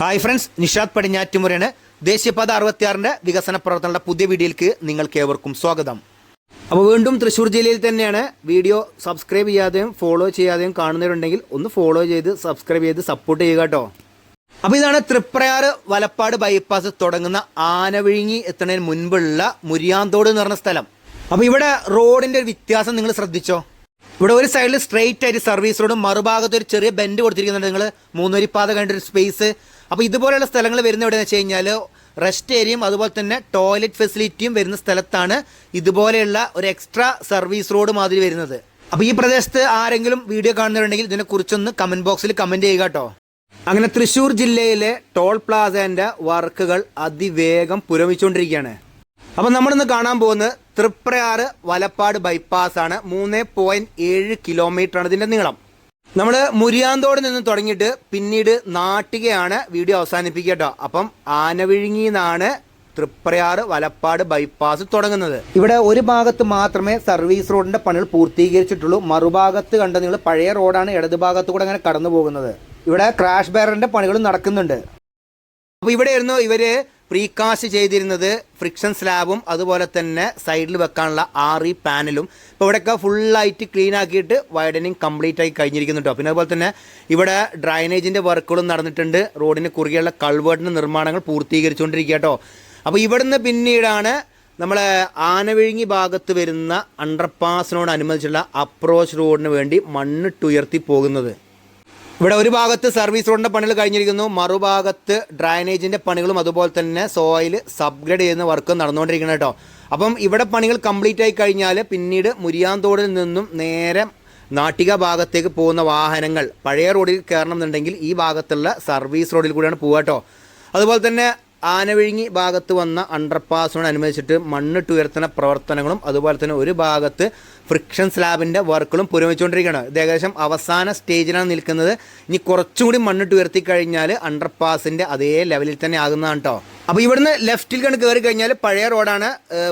Hi friends Nishad പടിഞ്ഞാറ്റുമുറയാണ്. ദേശീയപാത അറുപത്തിയാറിന്റെ വികസന പ്രവർത്തനങ്ങളുടെ പുതിയ വീഡിയോയിലേക്ക് നിങ്ങൾക്ക് ഏവർക്കും സ്വാഗതം. അപ്പോൾ വീണ്ടും തൃശ്ശൂർ ജില്ലയിൽ തന്നെയാണ്. വീഡിയോ സബ്സ്ക്രൈബ് ചെയ്യാതെയും ഫോളോ ചെയ്യാതെയും കാണുന്നവരുണ്ടെങ്കിൽ ഒന്ന് ഫോളോ ചെയ്ത് സബ്സ്ക്രൈബ് ചെയ്ത് സപ്പോർട്ട് ചെയ്യുക കേട്ടോ. അപ്പോൾ ഇതാണ് തൃപ്രയാറ് വലപ്പാട് ബൈപ്പാസ് തുടങ്ങുന്ന ആനവിഴുങ്ങി എത്തുന്നതിന് മുൻപുള്ള മുരിയാന്തോട് എന്ന് പറഞ്ഞ സ്ഥലം. അപ്പോൾ ഇവിടെ റോഡിന്റെ ഒരു വ്യത്യാസം നിങ്ങൾ ശ്രദ്ധിച്ചോ? ഇവിടെ ഒരു സൈഡിൽ സ്ട്രെയിറ്റ് ആയിട്ട് സർവീസ് റോഡും മറുഭാഗത്ത് ഒരു ചെറിയ ബെൻഡ് കൊടുത്തിരിക്കുന്നുണ്ട്. നിങ്ങൾ മൂന്നരിപ്പാത കണ്ട ഒരു സ്പേസ് അപ്പോൾ ഇതുപോലെയുള്ള സ്ഥലങ്ങൾ വരുന്ന എവിടെയെന്ന് വെച്ച് കഴിഞ്ഞാൽ റെസ്റ്റ് ഏരിയയും അതുപോലെ തന്നെ ടോയ്ലറ്റ് ഫെസിലിറ്റിയും വരുന്ന സ്ഥലത്താണ് ഇതുപോലെയുള്ള ഒരു എക്സ്ട്രാ സർവീസ് റോഡ് മാതിരി വരുന്നത്. അപ്പോൾ ഈ പ്രദേശത്ത് ആരെങ്കിലും വീഡിയോ കാണുന്നുണ്ടെങ്കിൽ ഇതിനെക്കുറിച്ചൊന്ന് കമന്റ് ബോക്സിൽ കമന്റ് ചെയ്യുക കേട്ടോ. അങ്ങനെ തൃശ്ശൂർ ജില്ലയിലെ ടോൾ പ്ലാസേന്റെ വർക്കുകൾ അതിവേഗം പുരോഗമിച്ചുകൊണ്ടിരിക്കുകയാണ്. അപ്പം നമ്മളിന്ന് കാണാൻ പോകുന്നത് തൃപ്രയാറ് വലപ്പാട് ബൈപ്പാസ് ആണ്. മൂന്ന് പോയിന്റ് ഏഴ് കിലോമീറ്റർ ആണ് ഇതിന്റെ നീളം. നമ്മൾ മുരിയാന്തോട് നിന്ന് തുടങ്ങിയിട്ട് പിന്നീട് നാട്ടികയാണ് വീഡിയോ അവസാനിപ്പിക്കുക കേട്ടോ. അപ്പം ആനവിഴുങ്ങി നിന്നാണ് തൃപ്രയാറ് വലപ്പാട് ബൈപ്പാസ് തുടങ്ങുന്നത്. ഇവിടെ ഒരു ഭാഗത്ത് മാത്രമേ സർവീസ് റോഡിന്റെ പണികൾ പൂർത്തീകരിച്ചിട്ടുള്ളൂ. മറുഭാഗത്ത് കണ്ട നിങ്ങൾ പഴയ റോഡാണ് ഇടത് ഭാഗത്ത് കൂടെ അങ്ങനെ കടന്നു പോകുന്നത് ഇവിടെ ക്രാഷ് ബാരറിന്റെ പണികളും നടക്കുന്നുണ്ട്. അപ്പോൾ ഇവിടെയായിരുന്നു ഇവർ പ്രീകാസ്റ്റ് ചെയ്തിരുന്നത് ഫ്രിക്ഷൻ സ്ലാബും അതുപോലെ തന്നെ സൈഡിൽ വെക്കാനുള്ള ആറി പാനലും. ഇപ്പോൾ ഇവിടെയൊക്കെ ഫുള്ളായിട്ട് ക്ലീൻ ആക്കിയിട്ട് വൈഡനിങ് കംപ്ലീറ്റ് ആയി കഴിഞ്ഞിരിക്കുന്നു കേട്ടോ പിന്നെ അതുപോലെ തന്നെ ഇവിടെ ഡ്രൈനേജിന്റെ വർക്കുകളും നടന്നിട്ടുണ്ട്. റോഡിന് കുറുകെയുള്ള കൾവേർട്ടിന്റെ നിർമ്മാണങ്ങൾ പൂർത്തീകരിച്ചുകൊണ്ടിരിക്കുക കേട്ടോ അപ്പോൾ ഇവിടുന്ന് പിന്നീടാണ് നമ്മളെ ആനവിഴുങ്ങി ഭാഗത്ത് വരുന്ന അണ്ടർപാസിനോട് അനുബന്ധിച്ചുള്ള അപ്രോച്ച് റോഡിന് വേണ്ടി മണ്ണിട്ടുയർത്തി പോകുന്നത്. ഇവിടെ ഒരു ഭാഗത്ത് സർവീസ് റോഡിന്റെ പണികൾ കഴിഞ്ഞിരിക്കുന്നു. മറുഭാഗത്ത് ഡ്രൈനേജിന്റെ പണികളും അതുപോലെ തന്നെ സോയിൽ സബ്ഗ്രേഡ് ചെയ്യുന്ന വർക്കും നടന്നുകൊണ്ടിരിക്കുന്നത് കേട്ടോ. അപ്പം ഇവിടെ പണികൾ കംപ്ലീറ്റ് ആയി കഴിഞ്ഞാൽ പിന്നീട് മുരിയാന്തോടിൽ നിന്നും നേരെ നാട്ടിക ഭാഗത്തേക്ക് പോകുന്ന വാഹനങ്ങൾ പഴയ റോഡിൽ കയറണം എന്നുണ്ടെങ്കിൽ ഈ ഭാഗത്തുള്ള സർവീസ് റോഡിൽ കൂടിയാണ് പോവുക കേട്ടോ. അതുപോലെ തന്നെ ആനവിഴുങ്ങി ഭാഗത്ത് വന്ന അണ്ടർപാസിനോടനുബന്ധിച്ചിട്ട് മണ്ണിട്ട് ഉയർത്തുന്ന പ്രവർത്തനങ്ങളും അതുപോലെ തന്നെ ഒരു ഭാഗത്ത് ഫ്രിക്ഷൻ സ്ലാബിന്റെ വർക്കുകളും പുരോഗമിച്ചുകൊണ്ടിരിക്കുകയാണ്. ഇത് ഏകദേശം അവസാന സ്റ്റേജിലാണ് നിൽക്കുന്നത്. ഇനി കുറച്ചും കൂടി മണ്ണിട്ട് ഉയർത്തി കഴിഞ്ഞാൽ അണ്ടർപാസിന്റെ അതേ ലെവലിൽ തന്നെ ആകുന്നതാണ് കേട്ടോ അപ്പോൾ ഇവിടുന്ന് ലെഫ്റ്റിൽ കണ്ട് കയറി കഴിഞ്ഞാൽ പഴയ റോഡാണ്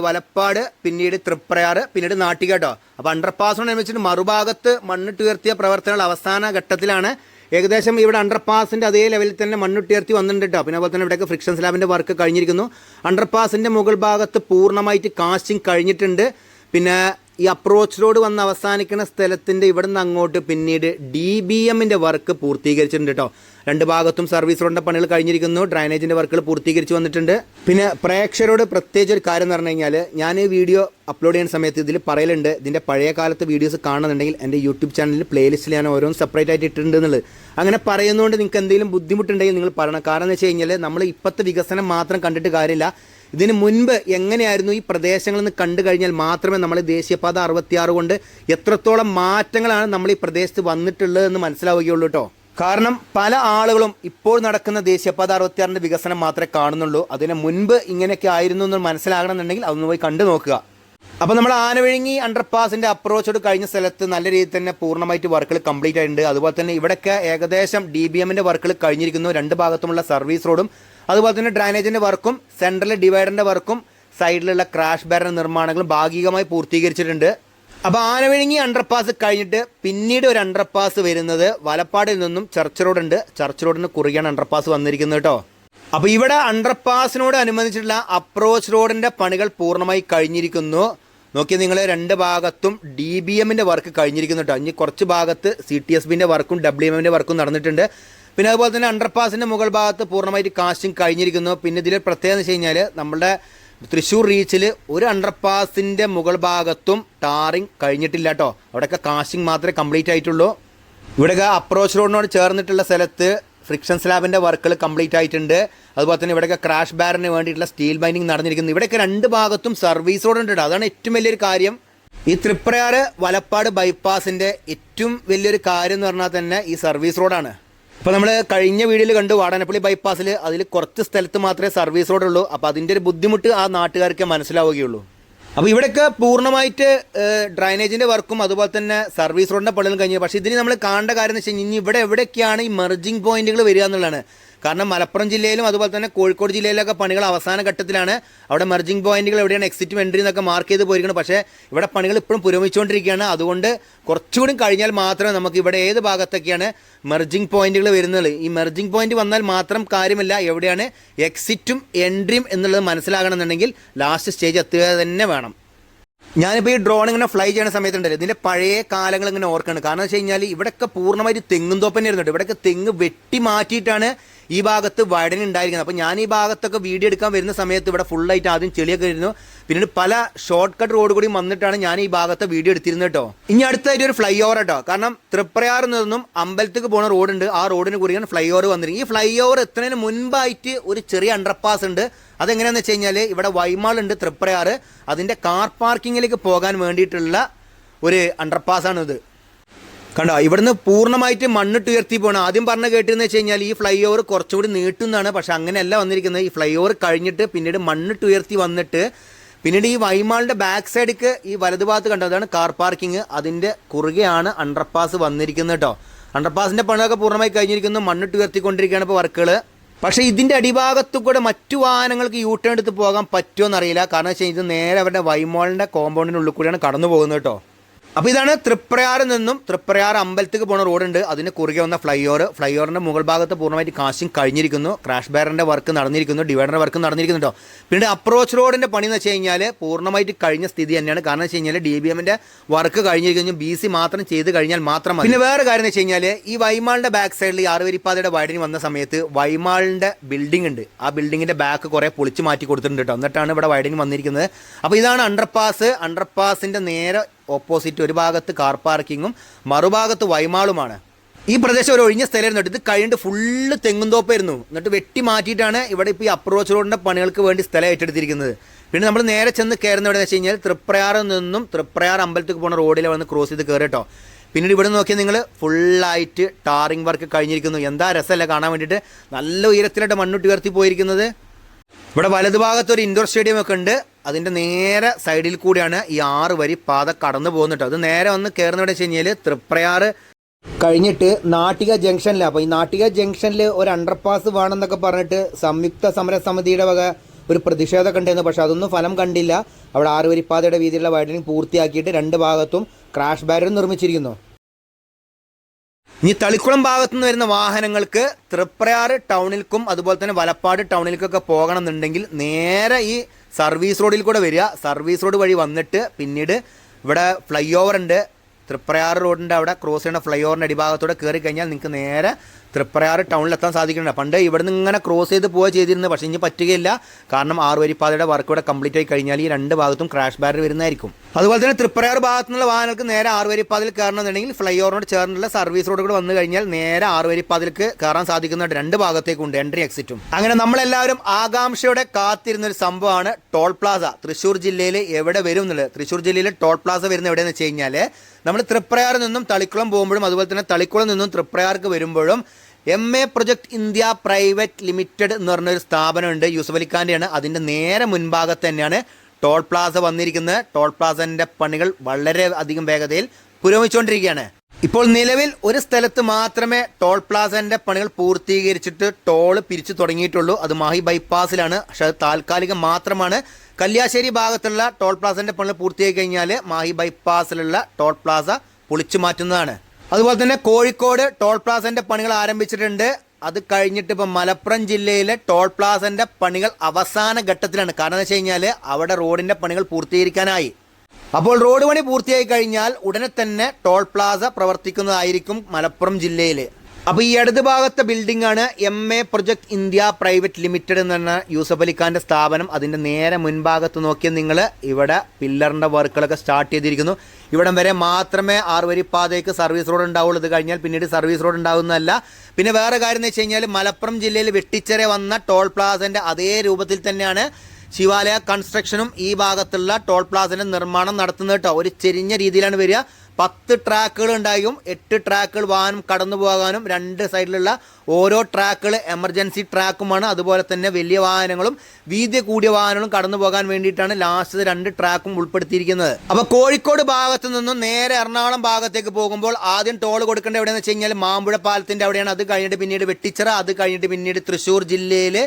വലപ്പാട് പിന്നീട് തൃപ്രയാറ് പിന്നീട് നാട്ടിക കേട്ടോ അപ്പോൾ അണ്ടർപാസിനോടനുബന്ധിച്ചിട്ട് മറുഭാഗത്ത് മണ്ണിട്ട് ഉയർത്തിയ പ്രവർത്തനങ്ങൾ അവസാന ഘട്ടത്തിലാണ്. ഏകദേശം ഇവിടെ അണ്ടർപാസിന്റെ അതേ ലെവലിൽ തന്നെ മണ്ണുയർത്തി വന്നിട്ടുണ്ട് കേട്ടോ പിന്നെ അതുപോലെ തന്നെ ഇവിടെയൊക്കെ ഫ്രിക്ഷൻ സ്ലാബിന്റെ വർക്ക് കഴിഞ്ഞിരിക്കുന്നു. അണ്ടർപാസിന്റെ മുകൾ ഭാഗത്ത് പൂർണമായിട്ട് കാസ്റ്റിംഗ് കഴിഞ്ഞിട്ടുണ്ട്. പിന്നെ ഈ അപ്രോച്ച് റോഡ് വന്ന് അവസാനിക്കുന്ന സ്ഥലത്തിന്റെ ഇവിടെ നിന്ന് അങ്ങോട്ട് പിന്നീട് ഡി ബി എമ്മിന്റെ വർക്ക് പൂർത്തീകരിച്ചിട്ടുണ്ട് കേട്ടോ രണ്ട് ഭാഗത്തും സർവീസ് റോഡിന്റെ പണികൾ കഴിഞ്ഞിരിക്കുന്നു. ഡ്രൈനേജിന്റെ വർക്കുകൾ പൂർത്തീകരിച്ച് വന്നിട്ടുണ്ട്. പിന്നെ പ്രേക്ഷകരോട് പ്രത്യേകിച്ച് ഒരു കാര്യം എന്ന് പറഞ്ഞു കഴിഞ്ഞാൽ ഞാൻ ഈ വീഡിയോ അപ്ലോഡ് ചെയ്യുന്ന സമയത്ത് ഇതിൽ പറയലുണ്ട്. ഇതിന്റെ പഴയ കാലത്ത് വീഡിയോസ് കാണുന്നുണ്ടെങ്കിൽ എന്റെ യൂട്യൂബ് ചാനലിൽ പ്ലേലിസ്റ്റിൽ ഞാൻ ഓരോന്ന് സെപ്പറേറ്റ് ആയിട്ട് ഇട്ടിട്ടുണ്ട് എന്നുള്ളത്. അങ്ങനെ പറയുന്നതുകൊണ്ട് നിങ്ങൾക്ക് എന്തെങ്കിലും ബുദ്ധിമുട്ടുണ്ടെങ്കിൽ നിങ്ങൾ പറയണം. കാരണം എന്ന് വെച്ച് കഴിഞ്ഞാൽ നമ്മൾ ഇപ്പോഴത്തെ വികസനം മാത്രം കണ്ടിട്ട് കാര്യമില്ല. ഇതിന് മുൻപ് എങ്ങനെയായിരുന്നു ഈ പ്രദേശങ്ങളിൽ നിന്ന് കണ്ടു കഴിഞ്ഞാൽ മാത്രമേ നമ്മൾ ദേശീയപാത അറുപത്തിയാറ് കൊണ്ട് എത്രത്തോളം മാറ്റങ്ങളാണ് നമ്മൾ ഈ പ്രദേശത്ത് വന്നിട്ടുള്ളതെന്ന് മനസ്സിലാവുകയുള്ളൂ കേട്ടോ കാരണം പല ആളുകളും ഇപ്പോൾ നടക്കുന്ന ദേശീയപാത അറുപത്തിയാറിന്റെ വികസനം മാത്രമേ കാണുന്നുള്ളൂ. അതിന് മുൻപ് ഇങ്ങനെയൊക്കെ ആയിരുന്നു എന്ന് മനസ്സിലാകണമെന്നുണ്ടെങ്കിൽ അതൊന്ന് പോയി കണ്ടു നോക്കുക. അപ്പോൾ നമ്മൾ ആനവിഴുങ്ങി അണ്ടർപാസിന്റെ അപ്രോച്ചോട് കഴിഞ്ഞ സ്ഥലത്ത് നല്ല രീതിയിൽ തന്നെ പൂർണമായിട്ട് വർക്കുകൾ കംപ്ലീറ്റ് ആയിട്ടുണ്ട്. അതുപോലെ തന്നെ ഇവിടെയൊക്കെ ഏകദേശം ഡി ബി എമ്മിന്റെ വർക്കുകൾ കഴിഞ്ഞിരിക്കുന്നു. രണ്ട് ഭാഗത്തുമുള്ള സർവീസ് റോഡും അതുപോലെ തന്നെ ഡ്രൈനേജിന്റെ വർക്കും സെൻട്രൽ ഡിവൈഡറിന്റെ വർക്കും സൈഡിലുള്ള ക്രാഷ് ബാരൻ നിർമ്മാണങ്ങളും ഭാഗികമായി പൂർത്തീകരിച്ചിട്ടുണ്ട്. അപ്പോൾ ആനവിഴുങ്ങി അണ്ടർപാസ് കഴിഞ്ഞിട്ട് പിന്നീട് ഒരു അണ്ടർപാസ് വരുന്നത് വലപ്പാടിൽ നിന്നും ചർച്ച് റോഡുണ്ട് ചർച്ച് റോഡിന് കുറുകെയാണ് അണ്ടർപാസ് വന്നിരിക്കുന്നത് കേട്ടോ അപ്പോൾ ഇവിടെ അണ്ടർപാസിനോട് അനുബന്ധിച്ചിട്ടുള്ള അപ്രോച്ച് റോഡിന്റെ പണികൾ പൂർണമായി കഴിഞ്ഞിരിക്കുന്നു. നോക്കി നിങ്ങൾ രണ്ട് ഭാഗത്തും ഡി ബി എമ്മിന്റെ വർക്ക് കഴിഞ്ഞിരിക്കുന്നു കേട്ടോ ഇനി കുറച്ച് ഭാഗത്ത് സി ടി എസ് ബിന്റെ വർക്കും ഡബ്ല്യു എമ്മിന്റെ വർക്കും നടന്നിട്ടുണ്ട്. പിന്നെ അതുപോലെ തന്നെ അണ്ടർപാസിന്റെ മുകൾ ഭാഗത്ത് പൂർണമായിട്ട് കാസ്റ്റിംഗ് കഴിഞ്ഞിരിക്കുന്നു. പിന്നെ ഇതിൽ പ്രത്യേകത എന്ന് വെച്ച് കഴിഞ്ഞാൽ നമ്മുടെ തൃശ്ശൂർ റീച്ചിൽ ഒരു അണ്ടർപാസിന്റെ മുകൾ ഭാഗത്തും ടാറിങ് കഴിഞ്ഞിട്ടില്ല കേട്ടോ അവിടെയൊക്കെ കാസ്റ്റിംഗ് മാത്രമേ കംപ്ലീറ്റ് ആയിട്ടുള്ളൂ. ഇവിടെയൊക്കെ അപ്രോച്ച് റോഡിനോട് ചേർന്നിട്ടുള്ള സ്ഥലത്ത് ഫ്രിക്ഷൻ സ്ലാബിന്റെ വർക്കുകൾ കംപ്ലീറ്റ് ആയിട്ടുണ്ട്. അതുപോലെ തന്നെ ഇവിടെയൊക്കെ ക്രാഷ് ബാറിന് വേണ്ടിയിട്ടുള്ള സ്റ്റീൽ ബൈൻഡിങ് നടന്നിരിക്കുന്നു. ഇവിടെയൊക്കെ രണ്ട് ഭാഗത്തും സർവീസ് റോഡ് ഉണ്ട് അതാണ് ഏറ്റവും വലിയൊരു കാര്യം. ഈ തൃപ്രയാറ് വലപ്പാട് ബൈപ്പാസിന്റെ ഏറ്റവും വലിയൊരു കാര്യം എന്ന് പറഞ്ഞാൽ തന്നെ ഈ സർവീസ് റോഡാണ് ഇപ്പോൾ നമ്മൾ കഴിഞ്ഞ വീഡിയോയിൽ കണ്ടു വാടാനപ്പള്ളി ബൈപ്പാസിൽ അതിൽ കുറച്ച് സ്ഥലത്ത് മാത്രമേ സർവീസ് റോഡ് ഉള്ളൂ. അപ്പോൾ അതിന്റെ ഒരു ബുദ്ധിമുട്ട് ആ നാട്ടുകാർക്ക് മനസ്സിലാവുകയുള്ളൂ. അപ്പോൾ ഇവിടെയൊക്കെ പൂർണമായിട്ട് ഡ്രൈനേജിന്റെ വർക്കും അതുപോലെ തന്നെ സർവീസ് റോഡിന്റെ പണികളും കഴിഞ്ഞു. പക്ഷെ ഇതിന് നമ്മൾ കാണേണ്ട കാര്യം എന്ന് വെച്ചാൽ ഇനി ഇവിടെ എവിടെയൊക്കെയാണ് ഈ മെർജിങ് പോയിന്റുകൾ വരിക എന്നുള്ളതാണ്. കാരണം മലപ്പുറം ജില്ലയിലും അതുപോലെ തന്നെ കോഴിക്കോട് ജില്ലയിലൊക്കെ പണികൾ അവസാന ഘട്ടത്തിലാണ്. അവിടെ മെർജിംഗ് പോയിന്റുകൾ എവിടെയാണ് എക്സിറ്റ് എൻട്രി എന്നൊക്കെ മാർക്ക് ചെയ്ത് പോയിരിക്കുന്നത് പക്ഷേ ഇവിടെ പണികൾ ഇപ്പോഴും പുരോഗമിച്ചുകൊണ്ടിരിക്കുകയാണ്. അതുകൊണ്ട് കുറച്ചുകൂടി കഴിഞ്ഞാൽ മാത്രമേ നമുക്ക് ഇവിടെ ഏത് ഭാഗത്തൊക്കെയാണ് മെർജിംഗ് പോയിന്റുകൾ വരുന്നത്. ഈ മെർജിംഗ് പോയിന്റ് വന്നാൽ മാത്രം കാര്യമില്ല. എവിടെയാണ് എക്സിറ്റും എൻട്രിയും എന്നുള്ളത് മനസ്സിലാകണമെന്നുണ്ടെങ്കിൽ ലാസ്റ്റ് സ്റ്റേജ് എത്തുക തന്നെ വേണം. ഞാനിപ്പോൾ ഈ ഡ്രോൺ ഇങ്ങനെ ഫ്ലൈ ചെയ്യുന്ന സമയത്തുണ്ടല്ലോ. ഇതിന്റെ പഴയ കാലങ്ങൾ ഇങ്ങനെ ഓർക്കുകയാണ്. കാരണം വെച്ച് കഴിഞ്ഞാൽ ഇവിടെയൊക്കെ പൂർണമായിട്ട് തെങ്ങും തോപ്പന്നെ ഇരുന്നുണ്ട് ഇവിടെയൊക്കെ തെങ്ങ് വെട്ടി മാറ്റിയിട്ടാണ് ഈ ഭാഗത്ത് വൈഡൻ ഉണ്ടായിരിക്കുന്നത്. അപ്പോൾ ഞാൻ ഈ ഭാഗത്തൊക്കെ വീഡിയോ എടുക്കാൻ വരുന്ന സമയത്ത് ഇവിടെ ഫുള്ളായിട്ട് ആദ്യം ചെളിയൊക്കെ വരുന്നു. പിന്നീട് പല ഷോർട്ട് കട്ട് റോഡ് കൂടി വന്നിട്ടാണ് ഞാൻ ഈ ഭാഗത്തെ വീഡിയോ എടുത്തിരുന്നത് കേട്ടോ. ഇനി അടുത്തായിട്ട് ഒരു ഫ്ലൈ ഓവർ കേട്ടോ. കാരണം തൃപ്രയാറിൽ നിന്നും അമ്പലത്തേക്ക് പോകുന്ന റോഡുണ്ട് ആ റോഡിന് കുറിയാണ് ഫ്ലൈ ഓവർ വന്നിരിക്കുന്നത്. ഈ ഫ്ലൈ ഓവർ എത്തുന്നതിന് മുൻപായിട്ട് ഒരു ചെറിയ അണ്ടർപാസ് ഉണ്ട്. അതെങ്ങനെയാണെന്ന് വെച്ച് കഴിഞ്ഞാൽ ഇവിടെ വൈമാൾ ഉണ്ട് തൃപ്രയാറ് അതിന്റെ കാർ പാർക്കിങ്ങിലേക്ക് പോകാൻ വേണ്ടിയിട്ടുള്ള ഒരു അണ്ടർപാസ് ആണ് ഇത് കണ്ടോ ഇവിടുന്ന് പൂർണമായിട്ട് മണ്ണിട്ട് ഉയർത്തി പോകണം ആദ്യം പറഞ്ഞ കേട്ടെന്ന് വെച്ച് കഴിഞ്ഞാൽ ഈ ഫ്ലൈ ഓവർ കുറച്ചുകൂടി നീട്ടുന്നതാണ് പക്ഷെ അങ്ങനെയല്ല വന്നിരിക്കുന്നത്. ഈ ഫ്ലൈ ഓവർ കഴിഞ്ഞിട്ട് പിന്നീട് മണ്ണിട്ട് ഉയർത്തി വന്നിട്ട് പിന്നീട് ഈ വൈമാളിന്റെ ബാക്ക് സൈഡിക്ക് ഈ വലതുഭാഗത്ത് കണ്ടോ അതാണ് കാർ പാർക്കിംഗ് അതിന്റെ കുറുകെയാണ് അണ്ടർപാസ് വന്നിരിക്കുന്നത് കേട്ടോ. അണ്ടർപാസിന്റെ പണിയൊക്കെ പൂർണമായി കഴിഞ്ഞിരിക്കുന്നു. മണ്ണിട്ട് ഉയർത്തിക്കൊണ്ടിരിക്കുകയാണ് ഇപ്പോൾ വർക്കുകൾ പക്ഷേ ഇതിന്റെ അടിഭാഗത്തു കൂടെ മറ്റു വാഹനങ്ങൾക്ക് യൂ ടേൺ എടുത്ത് പോകാൻ പറ്റുമോ എന്നറിയില്ല. കാരണം വെച്ചാൽ ഇത് നേരെ അവരുടെ വൈമോളിന്റെ കോമ്പൗണ്ടിനുള്ളിൽ കൂടിയാണ് കടന്നു പോകുന്നത് കേട്ടോ. അപ്പോൾ ഇതാണ് തൃപ്രയാറിൽ നിന്നും തൃപ്രയാർ അമ്പലത്തേക്ക് പോകുന്ന റോഡുണ്ട്. അതിന് കുറുകെ വന്ന ഫ്ലൈ ഓവർ ഫ്ലൈ ഓവറിന്റെ മുകൾ ഭാഗത്ത് പൂർണമായിട്ട് കാശിങ് കഴിഞ്ഞിരിക്കുന്നു. ക്രാഷ് ബാരറിന്റെ വർക്ക് നടന്നിരിക്കുന്നു. ഡിവൈഡറിന്റെ വർക്ക് നടന്നിരിക്കുന്നു കേട്ടോ പിന്നീട് അപ്രോച്ച് റോഡിന്റെ പണി എന്ന് വെച്ച് കഴിഞ്ഞാൽ പൂർണമായിട്ട് കഴിഞ്ഞ സ്ഥിതി തന്നെയാണ്. കാരണം വെച്ച് കഴിഞ്ഞാൽ ഡി ബി വർക്ക് കഴിഞ്ഞിരിക്കുന്നു. ബി സി മാത്രം ചെയ്ത് കഴിഞ്ഞാൽ മാത്രം മതി. പിന്നെ വേറെ കാര്യം എന്ന് വെച്ച് കഴിഞ്ഞാൽ ഈ വൈമാളിന്റെ ബാക്ക് സൈഡിൽ ആറുവരിപ്പാതയുടെ വൈഡിന് വന്ന സമയത്ത് വൈമാളിന്റെ ബിൽഡിംഗ് ഉണ്ട്. ആ ബിൽഡിങ്ങിന്റെ ബാക്ക് കുറേ പൊളിച്ച് മാറ്റി കൊടുത്തിട്ടുണ്ട് കേട്ടോ എന്നിട്ടാണ് ഇവിടെ വൈഡിങ് വന്നിരിക്കുന്നത്. അപ്പോൾ ഇതാണ് അണ്ടർപാസ് അണ്ടർപാസിന്റെ നേരെ ഓപ്പോസിറ്റ് ഒരു ഭാഗത്ത് കാർ പാർക്കിങ്ങും മറുഭാഗത്ത് വൈമാളുമാണ്. ഈ പ്രദേശം ഒരു ഒഴിഞ്ഞ സ്ഥലമായിരുന്നു. ഇത് കഴിഞ്ഞിട്ട് ഫുള്ള് തെങ്ങുംതോപ്പായിരുന്നു എന്നിട്ട് വെട്ടി മാറ്റിയിട്ടാണ് ഇവിടെ ഇപ്പോൾ ഈ അപ്രോച്ച് റോഡിന്റെ പണികൾക്ക് വേണ്ടി സ്ഥലം ഏറ്റെടുത്തിരിക്കുന്നത്. പിന്നെ നമ്മൾ നേരെ ചെന്ന് കയറുന്ന എവിടെ വെച്ച് കഴിഞ്ഞാൽ തൃപ്രയാറിൽ നിന്നും തൃപ്രയാർ അമ്പലത്തിൽ പോകുന്ന റോഡിൽ വന്ന് ക്രോസ് ചെയ്ത് കയറി പിന്നീട് ഇവിടെ നോക്കിയാൽ നിങ്ങൾ ഫുള്ളായിട്ട് ടാറിംഗ് വർക്ക് കഴിഞ്ഞിരിക്കുന്നു. എന്താ രസമല്ല കാണാൻ വേണ്ടിയിട്ട്. നല്ല ഉയരത്തിലായിട്ട് മണ്ണുട്ടി ഉയർത്തി പോയിരിക്കുന്നത്. ഇവിടെ വലതുഭാഗത്ത് ഒരു ഇൻഡോർ സ്റ്റേഡിയം ഒക്കെ ഉണ്ട്. അതിന്റെ നേരെ സൈഡിൽ കൂടിയാണ് ഈ ആറ് വരി പാത കടന്നു പോകുന്നിട്ട് അത് നേരെ വന്ന് കയറുന്ന വെച്ച് കഴിഞ്ഞാൽ തൃപ്രയാറ് കഴിഞ്ഞിട്ട് നാട്ടിക ജംഗ്ഷനിൽ അപ്പോൾ ഈ നാട്ടിക ജംഗ്ഷനിൽ ഒരു അണ്ടർപാസ് വേണമെന്നൊക്കെ പറഞ്ഞിട്ട് സംയുക്ത സമര സമിതിയുടെ വക ഒരു പ്രതിഷേധമൊക്കെ ഉണ്ടായിരുന്നു. പക്ഷേ അതൊന്നും ഫലം കണ്ടില്ല. അവിടെ ആറ് വരിപ്പാതയുടെ വീതിയിലുള്ള വൈഡനിങ് പൂർത്തിയാക്കിയിട്ട് രണ്ട് ഭാഗത്തും ക്രാഷ് ബാരിയർ നിർമ്മിച്ചിരിക്കുന്നു. ഇനി തളിക്കുളം ഭാഗത്തു നിന്ന് വരുന്ന വാഹനങ്ങൾക്ക് തൃപ്രയാറ് ടൗണിൽക്കും അതുപോലെ തന്നെ വലപ്പാട് ടൗണിലേക്കൊക്കെ പോകണമെന്നുണ്ടെങ്കിൽ നേരെ ഈ സർവീസ് റോഡിൽ കൂടെ വരിക. സർവീസ് റോഡ് വഴി വന്നിട്ട് പിന്നീട് ഇവിടെ ഫ്ലൈ ഓവർ ഉണ്ട്. തൃപ്രയാർ റോഡിന്റെ അവിടെ ക്രോസ് ചെയ്യുന്ന ഫ്ലൈ ഓവറിന്റെ അടിഭാഗത്തൂടെ കയറി കഴിഞ്ഞാൽ നിങ്ങൾക്ക് നേരെ തൃപ്രയാർ ടൗണിലെത്താൻ സാധിക്കുന്നുണ്ട്. പണ്ട് ഇവിടെ നിന്ന് ഇങ്ങനെ ക്രോസ് ചെയ്ത് പോവുക ചെയ്തിരുന്നത് പക്ഷേ ഇനി പറ്റുകയില്ല. കാരണം ആറ് വരിപ്പാതയുടെ വർക്ക് ഇവിടെ കംപ്ലീറ്റ് ആയി കഴിഞ്ഞാൽ ഈ രണ്ട് ഭാഗത്തും ക്രാഷ് ബാരർ വരുന്നതായിരിക്കും. അതുപോലെ തന്നെ തൃപ്രയാർ ഭാഗത്തു നിന്നുള്ള വാഹനങ്ങൾക്ക് നേരെ ആറ് വരിപ്പാതിൽ കയറണമെന്നുണ്ടെങ്കിൽ ഫ്ലൈ ഓവറിനോട് ചേർന്നുള്ള സർവീസ് റോഡ് കൂടെ വന്നു കഴിഞ്ഞാൽ നേരെ ആറ് വരിപ്പാതിലേക്ക് കയറാൻ സാധിക്കുന്നുണ്ട് രണ്ട് ഭാഗത്തേക്കുണ്ട് എൻട്രി എക്സിറ്റും അങ്ങനെ നമ്മളെല്ലാവരും ആകാംക്ഷയോടെ കാത്തിരുന്ന ഒരു സംഭവമാണ് ടോൾ പ്ലാസ തൃശ്ശൂർ ജില്ലയിൽ എവിടെ വരും എന്നുള്ളത്. തൃശ്ശൂർ ജില്ലയിൽ ടോൾ പ്ലാസ വരുന്ന എവിടെയെന്ന് വെച്ച് കഴിഞ്ഞാൽ നമ്മൾ തൃപ്രയാറിൽ നിന്നും തളിക്കുളം പോകുമ്പോഴും അതുപോലെ തന്നെ തളിക്കുളം നിന്നും തൃപ്രയാർക്ക് വരുമ്പോഴും M A project India private limited എന്ന് പറഞ്ഞൊരു സ്ഥാപനമുണ്ട്. യൂസഫ് അലിഖാന്റെയാണ്. അതിന്റെ നേരെ മുൻഭാഗത്ത് തന്നെയാണ് ടോൾ പ്ലാസ വന്നിരിക്കുന്നത്. ടോൾ പ്ലാസന്റെ പണികൾ വളരെ അധികം വേഗതയിൽ പുരോഗമിച്ചുകൊണ്ടിരിക്കുകയാണ്. ഇപ്പോൾ നിലവിൽ ഒരു സ്ഥലത്ത് മാത്രമേ ടോൾ പ്ലാസന്റെ പണികൾ പൂർത്തീകരിച്ചിട്ട് ടോൾ പിരിച്ചു തുടങ്ങിയിട്ടുള്ളൂ. അത് മാഹി ബൈപ്പാസിലാണ്. പക്ഷെ അത് താൽക്കാലികം മാത്രമാണ്. കല്യാശ്ശേരി ഭാഗത്തുള്ള ടോൾ പ്ലാസന്റെ പണികൾ പൂർത്തിയായി കഴിഞ്ഞാൽ മാഹി ബൈപ്പാസിലുള്ള ടോൾ പ്ലാസ പൊളിച്ചു മാറ്റുന്നതാണ്. അതുപോലെ തന്നെ കോഴിക്കോട് ടോൾ പ്ലാസന്റെ പണികൾ ആരംഭിച്ചിട്ടുണ്ട്. അത് കഴിഞ്ഞിട്ട് ഇപ്പം മലപ്പുറം ജില്ലയിലെ ടോൾ പ്ലാസന്റെ പണികൾ അവസാന ഘട്ടത്തിലാണ്. കാരണം എന്ന് വെച്ച് കഴിഞ്ഞാൽ അവിടെ റോഡിന്റെ പണികൾ പൂർത്തീകരിക്കാനായി. അപ്പോൾ റോഡ് പണി പൂർത്തിയായി കഴിഞ്ഞാൽ ഉടനെ തന്നെ ടോൾ പ്ലാസ പ്രവർത്തിക്കുന്നതായിരിക്കും മലപ്പുറം ജില്ലയിൽ അപ്പോൾ ഈ ഇടത് ഭാഗത്തെ ബിൽഡിംഗ് ആണ് M A project India private limited എന്ന് പറഞ്ഞ യൂസഫ് അലിഖാന്റെ സ്ഥാപനം. അതിന്റെ നേരെ മുൻഭാഗത്ത് നോക്കിയാൽ നിങ്ങൾ ഇവിടെ പില്ലറിന്റെ വർക്കുകളൊക്കെ സ്റ്റാർട്ട് ചെയ്തിരിക്കുന്നു. ഇവിടം വരെ മാത്രമേ ആറുവരിപ്പാതയ്ക്ക് സർവീസ് റോഡ് ഉണ്ടാവുള്ളൂ. ഇത് കഴിഞ്ഞാൽ പിന്നീട് സർവീസ് റോഡ് ഉണ്ടാവുന്നതല്ല. പിന്നെ വേറെ കാര്യം എന്ന് വെച്ച് കഴിഞ്ഞാൽ മലപ്പുറം ജില്ലയിൽ വെട്ടിച്ചെറ വന്ന ടോൾ പ്ലാസന്റെ അതേ രൂപത്തിൽ തന്നെയാണ് ശിവാലയ കൺസ്ട്രക്ഷനും ഈ ഭാഗത്തുള്ള ടോൾ പ്ലാസന്റെ നിർമ്മാണം നടത്തുന്നത് കേട്ടോ. ഒരു ചെരിഞ്ഞ രീതിയിലാണ് വരിക. പത്ത് ട്രാക്കുകൾ ഉണ്ടായും എട്ട് ട്രാക്കുകൾ വാഹനം കടന്നു പോകാനും രണ്ട് സൈഡിലുള്ള ഓരോ ട്രാക്കുകൾ എമർജൻസി ട്രാക്കുമാണ് അതുപോലെ തന്നെ വലിയ വാഹനങ്ങളും വീതി കൂടിയ വാഹനങ്ങളും കടന്നു പോകാൻ വേണ്ടിയിട്ടാണ് ലാസ്റ്റ് രണ്ട് ട്രാക്കും ഉൾപ്പെടുത്തിയിരിക്കുന്നത്. അപ്പോൾ കോഴിക്കോട് ഭാഗത്ത് നിന്നും നേരെ എറണാകുളം ഭാഗത്തേക്ക് പോകുമ്പോൾ ആദ്യം ടോൾ കൊടുക്കേണ്ട എവിടെയെന്ന് വെച്ച് കഴിഞ്ഞാൽ മാമ്പുഴ പാലത്തിന്റെ അവിടെയാണ്. അത് കഴിഞ്ഞിട്ട് പിന്നീട് വെട്ടിച്ചിറ അത് കഴിഞ്ഞിട്ട് പിന്നീട് തൃശ്ശൂർ ജില്ലയിൽ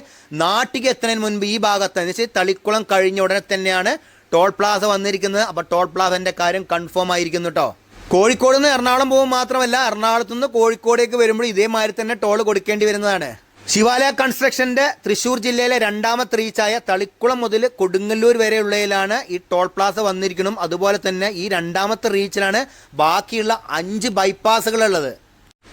നാട്ടിക്ക് എത്തുന്നതിന് മുൻപ് ഈ ഭാഗത്ത് എന്ന് വെച്ചാൽ തളിക്കുളം കഴിഞ്ഞ ഉടനെ തന്നെയാണ് ടോൾ പ്ലാസ വന്നിരിക്കുന്നത്. അപ്പോൾ ടോൾ പ്ലാസന്റെ കാര്യം കൺഫേം ആയിരിക്കുന്നു കേട്ടോ കോഴിക്കോട് നിന്ന് എറണാകുളം പോകുമ്പോൾ മാത്രമല്ല എറണാകുളത്തു നിന്ന് കോഴിക്കോടേക്ക് വരുമ്പോൾ ഇതേമാതിരി തന്നെ ടോൾ കൊടുക്കേണ്ടി വരുന്നതാണ്. ശിവാലയ കൺസ്ട്രക്ഷന്റെ തൃശൂർ ജില്ലയിലെ രണ്ടാമത്തെ റീച്ചായ തളിക്കുളം മുതൽ കൊടുങ്ങല്ലൂർ വരെയുള്ളതിലാണ് ഈ ടോൾ പ്ലാസ വന്നിരിക്കണം അതുപോലെ തന്നെ ഈ രണ്ടാമത്തെ റീച്ചിലാണ് ബാക്കിയുള്ള അഞ്ച് ബൈപ്പാസുകളുള്ളത്.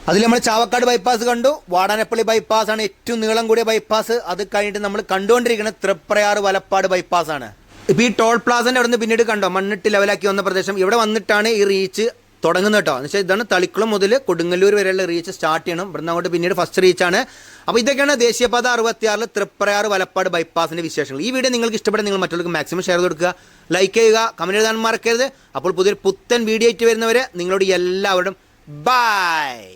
അതിൽ നമ്മൾ ചാവക്കാട് ബൈപ്പാസ് കണ്ടു. വാടാനപ്പള്ളി ബൈപ്പാസ് ആണ് ഏറ്റവും നീളം കൂടിയ ബൈപ്പാസ്. അത് കഴിഞ്ഞിട്ട് നമ്മൾ കണ്ടുകൊണ്ടിരിക്കുന്നത് തൃപ്രയാറ് വലപ്പാട് ബൈപ്പാസ് ആണ് ഇപ്പൊ ഈ ടോൾ പ്ലാസന്റെ അവിടെ നിന്ന് പിന്നീട് കണ്ടോ? മണ്ണിട്ട് ലെവലാക്കി വന്ന പ്രദേശം. ഇവിടെ വന്നിട്ടാണ് ഈ റീച്ച് തുടങ്ങുന്നത് കേട്ടോ. എന്ന് വെച്ചാൽ ഇതാണ് തളിക്കുളം മുതൽ കൊടുങ്ങല്ലൂർ വരെയുള്ള റീച്ച് സ്റ്റാർട്ട് ചെയ്യണം. ഇവിടുന്ന് അങ്ങോട്ട് പിന്നീട് ഫസ്റ്റ് റീച്ചാണ് അപ്പോൾ ഇതൊക്കെയാണ് ദേശീയപാത അറുപത്തിയാറിൽ തൃപ്രയാറ് വലപ്പാട് ബൈപ്പാസിന്റെ വിശേഷങ്ങൾ. ഈ വീഡിയോ നിങ്ങൾക്ക് ഇഷ്ടപ്പെടാൻ നിങ്ങൾ മറ്റുള്ളവർക്ക് മാക്സിമം ഷെയർ കൊടുക്കുക. ലൈക്ക് ചെയ്യുക കമന്റ് എഴുതാൻ മറക്കരുത്. അപ്പോൾ പുതിയൊരു പുത്തൻ വീഡിയോ ആയിട്ട് വരുന്നവരെ നിങ്ങളോട് എല്ലാവരും ബൈ